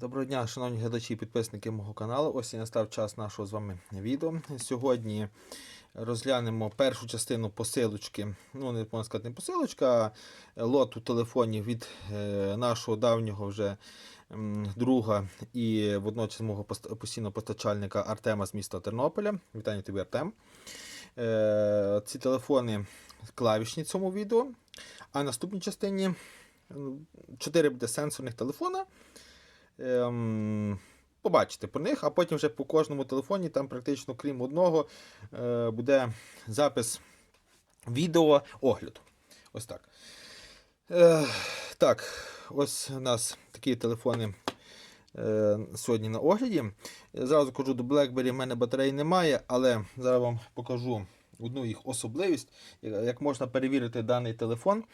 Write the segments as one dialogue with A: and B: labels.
A: Доброго дня, шановні глядачі і підписники мого каналу. Ось і настав час нашого з вами відео. Сьогодні розглянемо першу частину посилочки. Ну, не можна сказати, не посилочка, а лоту телефонів від е, нашого давнього вже друга і водночас мого пост- постійного постачальника Артема з міста Тернополя. Вітання тобі, Артем. Е, ці телефони клавішні в цьому відео. А наступній частині 4 буде сенсорних телефона. Ем, побачите про них, а потім вже по кожному телефоні, там практично крім одного, е, буде запис відео огляду. Ось так. Е, так, ось у нас такі телефони е, сьогодні на огляді. Зразу кажу, до BlackBerry в мене батареї немає, але зараз вам покажу одну їх особливість, як можна перевірити даний телефон.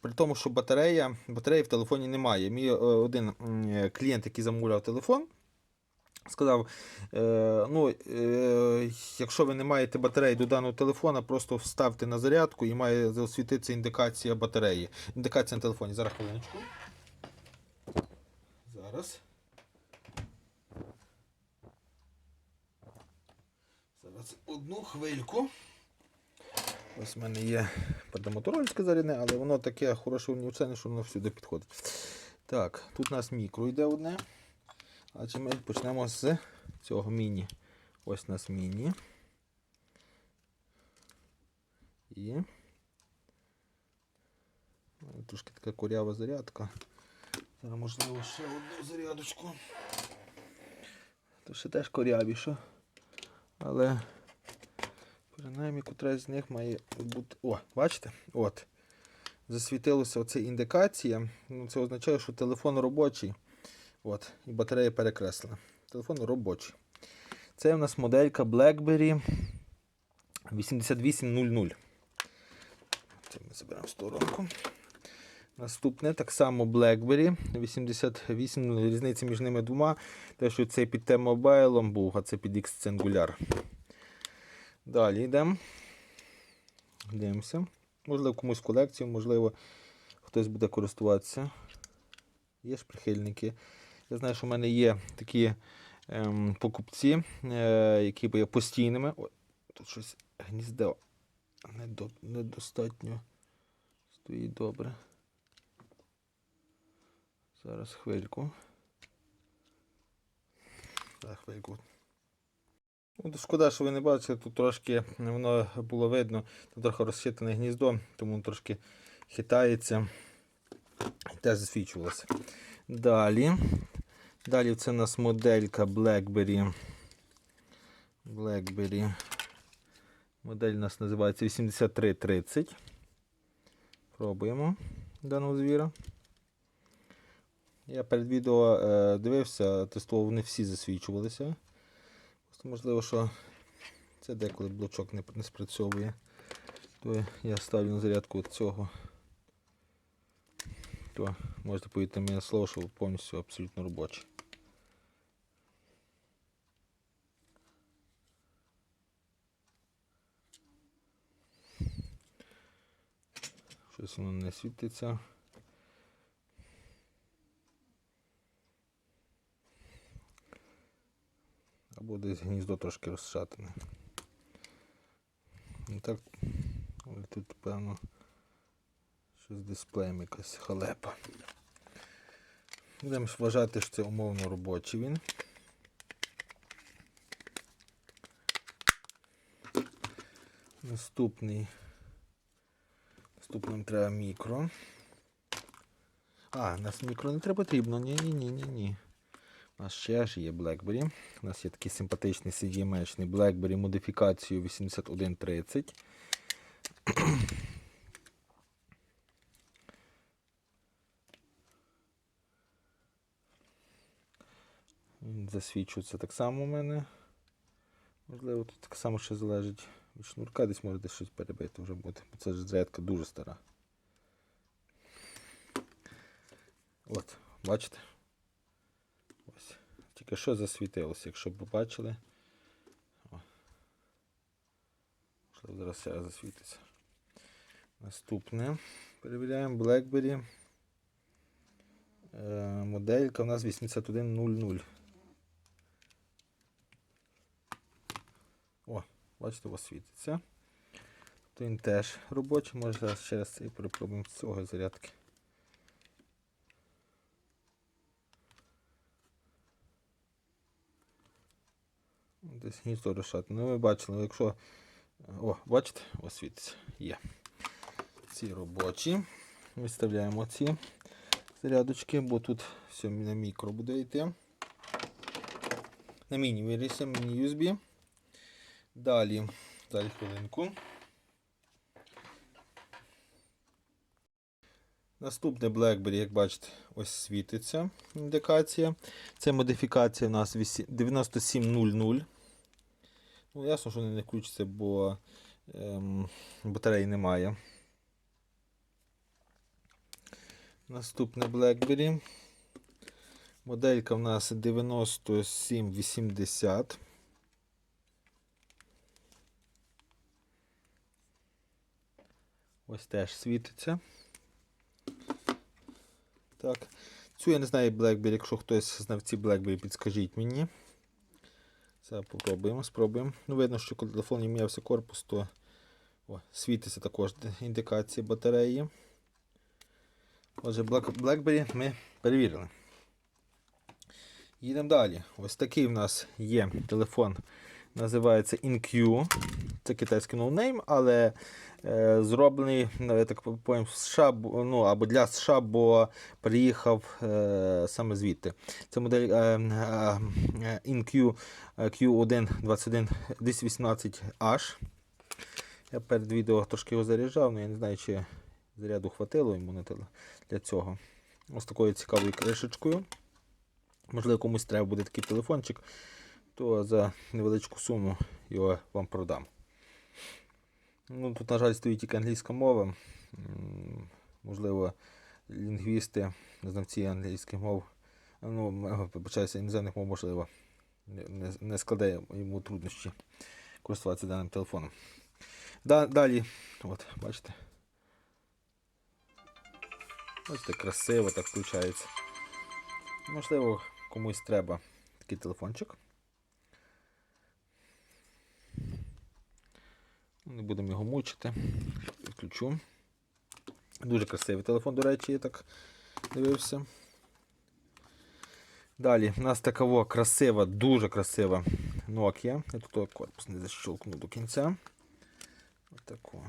A: При тому, що батарея, батареї в телефоні немає. Мій е, один клієнт, який замовляв телефон, сказав: е, ну, е, якщо ви не маєте батареї до даного телефона, просто вставте на зарядку і має засвітитися індикація батареї. Індикація на телефоні. Зараз хвилиночку. Зараз. Зараз одну хвильку. Ось в мене є пердамоторольське зарядне, але воно таке хороше універсальне, що воно всюди підходить. Так, тут у нас мікро йде одне. Адже ми почнемо з цього міні. Ось у нас міні. І. Трошки така корява зарядка. Зараз можливо ще одну зарядочку. То ще теж корявіша. Але принаймні котра з них має бути. О, бачите? От. Засвітилася оця індикація. Ну, це означає, що телефон робочий. От, і батарея перекреслена. Телефон робочий. Це у нас моделька BlackBerry 8800. Це ми заберемо в сторонку. Наступне так само BlackBerry 88, різниця між ними двома. Те, що цей під T-Mobile був, а це під X Angular. Далі йдемо. Дивимося. Можливо, комусь колекцію, можливо, хтось буде користуватися. Є ж прихильники. Я знаю, що в мене є такі ем, покупці, е, які є постійними. Ой, тут щось гніздо недо, недостатньо стоїть добре. Зараз хвильку. Так, хвильку. Ну, шкода, що ви не бачите, тут трошки воно було видно, тут трохи розхитане гніздо, тому трошки хитається і теж засвічувалося. Далі. Далі це у нас моделька BlackBerry. BlackBerry. Модель у нас називається 8330. Пробуємо даного звіра. Я перед відео е, дивився, тестував, вони всі засвічувалися. Просто можливо, що це деколи блочок не, не спрацьовує. То я ставлю на зарядку от цього. То можете повірити мені слово, що повністю абсолютно робочий. Щось воно не світиться. Десь гніздо трошки розшатане. Ну так, тут, певно, що з дисплеєм якась халепа. Будемо вважати, що це умовно робочий він. Наступний. Наступним треба мікро. А, нас мікро не треба потрібно. Ні-ні-ні-ні-ні. Нас ще ж є BlackBerry. У нас є такий симпатичний CDMA-шний BlackBerry модифікацію 8130. Він засвічується так само у мене. Можливо, тут так само ще залежить від шнурка, десь може десь щось перебити вже буде. Бо це ж зарядка дуже стара. От, бачите? Тільки що засвітилося, якщо б побачили. О. Можливо, зараз ще засвітиться. Наступне. Перевіряємо BlackBerry Е, моделька у нас 8100. О, бачите, вас світиться. То він теж робочий, може зараз раз і перепробуємо з цього зарядки. Десь гніздо розшати. Ну, ви бачили, якщо. О, бачите, ось світиться. Є. Ці робочі. Виставляємо ці зарядочки, бо тут все на мікро буде йти. На міні вирішимо, міні USB. Далі, далі хвилинку. Наступне BlackBerry, як бачите, ось світиться індикація. Це модифікація у нас 9700. Ну, ясно, що не включаться, бо ем, батареї немає. Наступне BlackBerry. Моделька в нас 9780. Ось теж світиться. Так. Цю я не знаю BlackBerry, якщо хтось знавці BlackBerry, підскажіть мені. Це попробуємо, спробуємо. Ну, видно, що коли телефон не м'явся корпус, то о, світиться також індикація батареї. Отже, Black- BlackBerry ми перевірили. Їдемо далі. Ось такий в нас є телефон. Називається InQ. Це китайський ноунейм, але е, зроблений, ну, я так понял, в США, ну, або для США, бо приїхав е, саме звідти. Це модель е, е, InQ е, Q1 21 218H. Я перед відео трошки його заряджав, але я не знаю, чи заряду хватило йому для цього. Ось такою цікавою кришечкою. Можливо, комусь треба буде такий телефончик, то за невеличку суму його вам продам. Ну, Тут, на жаль, стоїть тільки англійська мова. Можливо, лінгвісти, знавці англійських мов, ну, почаюся іноземних мов, можливо, не, не складає йому труднощі користуватися даним телефоном. Да, далі, от, бачите. Бачите, красиво так включається. Можливо, комусь треба такий телефончик. Не будемо його мучити. Відключу. Дуже красивий телефон, до речі, я так дивився. Далі, у нас така красива, дуже красива Nokia. Я тут корпус не защелкну до кінця. Отаку.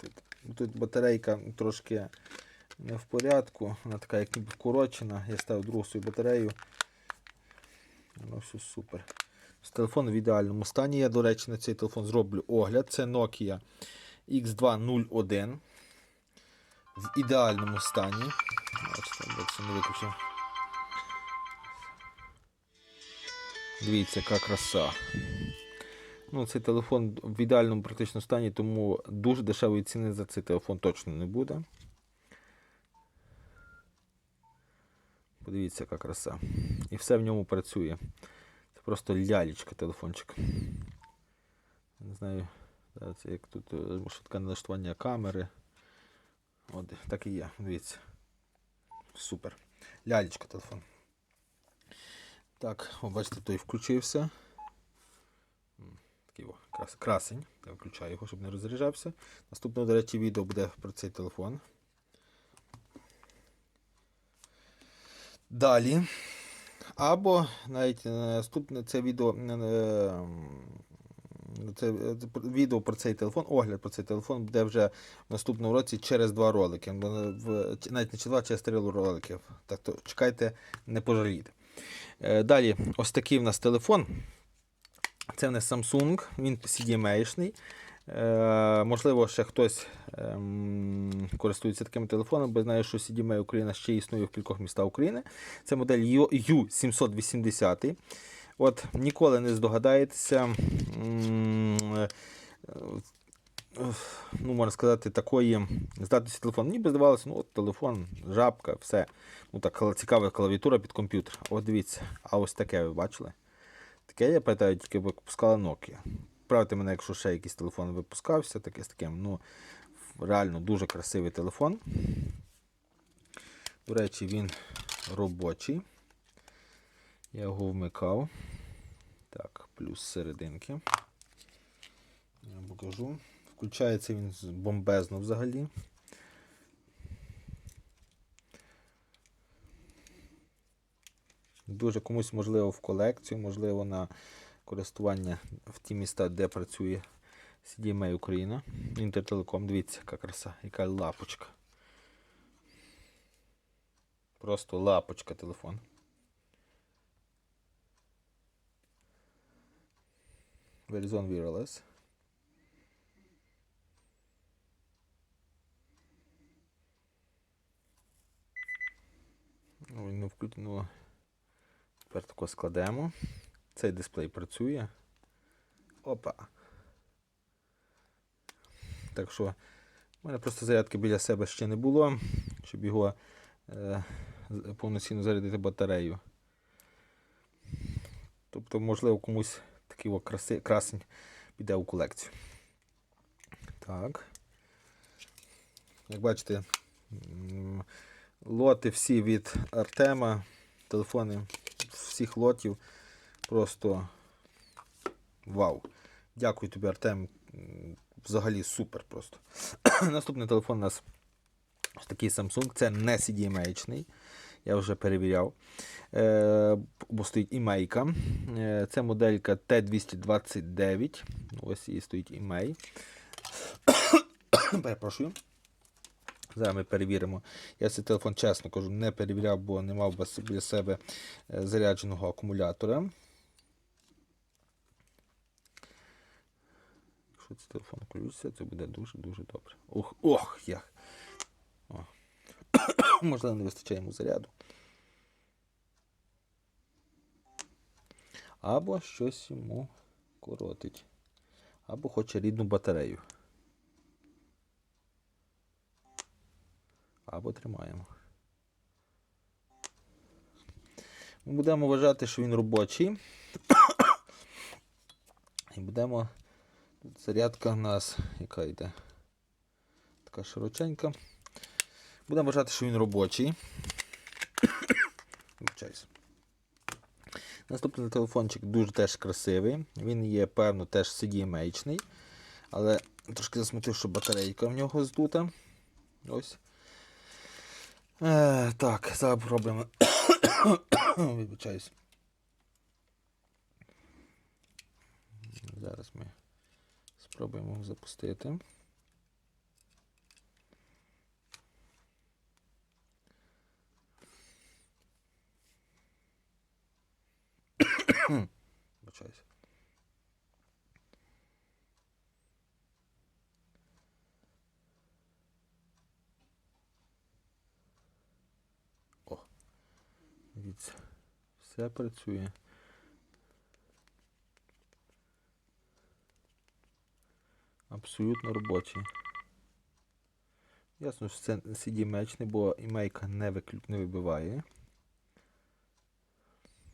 A: Тут, тут батарейка трошки не в порядку. Вона така як ніби вкорочена. Я ставив другу свою батарею. Воно все супер. З телефону в ідеальному стані. Я, до речі, на цей телефон зроблю огляд. Це Nokia X201. В ідеальному стані. Бачите. Дивіться, яка краса. Ну, цей телефон в ідеальному практично стані, тому дуже дешевої ціни за цей телефон точно не буде. Подивіться, яка краса. І все в ньому працює. Просто лялечка телефончик. Не знаю, це як тут е, швидке налаштування камери. От, так і є, дивіться. Супер. Лялечка телефон. Так, бачите, той включився. Такий о, крас, красень. Я включаю його, щоб не розряджався. Наступне, до речі, відео буде про цей телефон. Далі. Або навіть е, наступне це відео. е, е, Це е, відео про цей телефон, огляд про цей телефон буде вже в наступному році через два ролики. Навіть не через два, через три ролики. Так то чекайте, не пожалієте. Е, Далі, ось такий в нас телефон. Це нас Samsung, він CDMA-шний. Е, можливо, ще хтось ем, користується таким телефоном, бо знаю, що CDMA Україна ще існує в кількох містах України. Це модель U780. От ніколи не здогадаєтеся. е, е, Ну, можна сказати, такої здатності телефону. Ніби здавалося, ну от телефон, жабка, все. Ну так цікава клавіатура під комп'ютер. От дивіться, а ось таке ви бачили? Таке, я пам'ятаю, тільки випускала Nokia. Правте мене, якщо ще якийсь телефон випускався, таке з таким. Ну, реально дуже красивий телефон. До речі, він робочий. Я його вмикав. Так, плюс серединки. Я вам покажу. Включається він бомбезно взагалі. Дуже комусь можливо в колекцію, можливо на користування в ті міста, де працює CDMA Україна. Інтертелеком. Дивіться, яка краса, яка лапочка. Просто лапочка телефон. Verizon Wireless. Ну, Він не включено. Тепер тако складемо. Цей дисплей працює. Опа. Так що, в мене просто зарядки біля себе ще не було, щоб його е, повноцінно зарядити батарею. Тобто, можливо, комусь такий краси, красень піде у колекцію. Так. Як бачите, лоти всі від Артема, телефони всіх лотів. Просто вау. Дякую тобі, Артем. Взагалі супер просто. Наступний телефон у нас такий Samsung. Це не CDMA-ний. Я вже перевіряв. Е, бо стоїть імейка. Е, це моделька T229. Ось і стоїть імей. Перепрошую. Зараз ми перевіримо. Я цей телефон, чесно кажу, не перевіряв, бо не мав біля себе е, зарядженого акумулятора. Цей телефон включиться, це буде дуже-дуже добре. Ох, ох, як. Можливо, не вистачає йому заряду. Або щось йому коротить. Або хоче рідну батарею. Або тримаємо. Ми будемо вважати, що він робочий. І будемо. Зарядка у нас, яка йде? Така широченька. Будемо вважати, що він робочий. Наступний телефончик дуже теж красивий. Він є, певно, теж CDMA-чний. Але трошки засмутив, що батарейка в нього здута. Ось. Е, так, зараз пробуємо. Вибачаюсь. Зараз ми спробуємо запустити. Вибачаюсь. О, дивіться, все працює. Абсолютно робочий. Ясно, що це CD мечний, бо імейка не, виклю... не вибиває.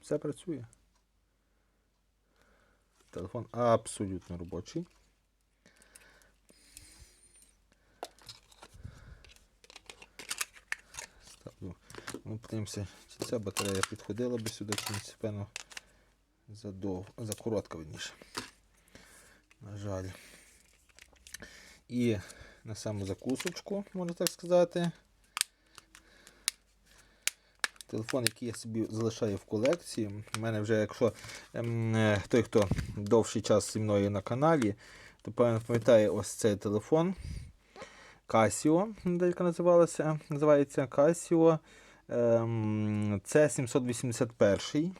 A: Все працює. Телефон абсолютно робочий. Ставлю. Ну, подивимося, чи ця батарея підходила би сюди, чи певно задов... за коротка видніше. На жаль. І на саму закусочку, можна так сказати. Телефон, який я собі залишаю в колекції. У мене вже, якщо ем, е, той, хто довший час зі мною на каналі, то певно пам'ятає ось цей телефон. Casio, моделька називалася, називається Casio. Ем, це 781.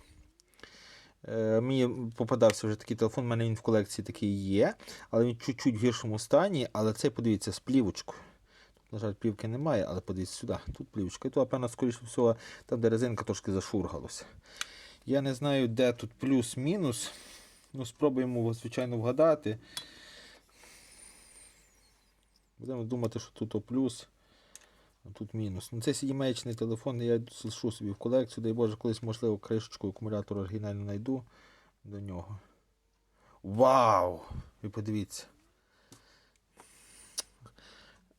A: Е, Мені попадався вже такий телефон, у мене він в колекції такий є, але він чуть-чуть в гіршому стані, але цей, подивіться, з плівочкою. Тут, на жаль, плівки немає, але подивіться сюди, тут плівочка. І тут, певно, скоріше всього, там, де резинка трошки зашургалася. Я не знаю, де тут плюс-мінус. Ну, спробуємо, звичайно, вгадати. Будемо думати, що тут о плюс, тут мінус. Ну, це сімейчний телефон, я залишу собі в колекцію, дай Боже, колись, можливо, кришечку акумулятора оригінально знайду до нього. Вау! Ви подивіться.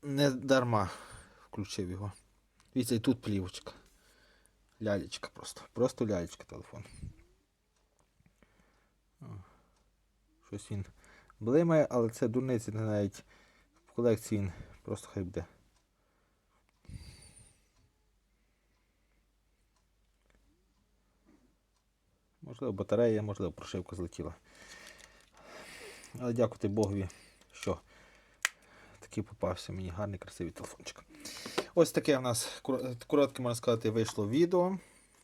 A: Не дарма включив його. Дивіться, і тут плівочка. Лялечка просто. Просто лялечка телефон. Щось він блимає, але це дурниці навіть в колекції він просто хай буде. Можливо, батарея, можливо, прошивка злетіла. Але дякувати Богові, що такий попався мені гарний, красивий телефончик. Ось таке в нас коротке, можна сказати, вийшло відео.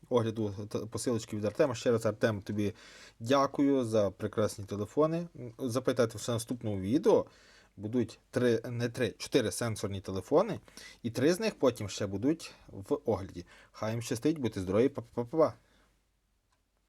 A: Огляду посилочки від Артема. Ще раз, Артем, тобі дякую за прекрасні телефони. Запитайте в наступному відео. Будуть три, не три, чотири сенсорні телефони, і три з них потім ще будуть в огляді. Хай їм щастить, будьте здорові, па-па-па-па.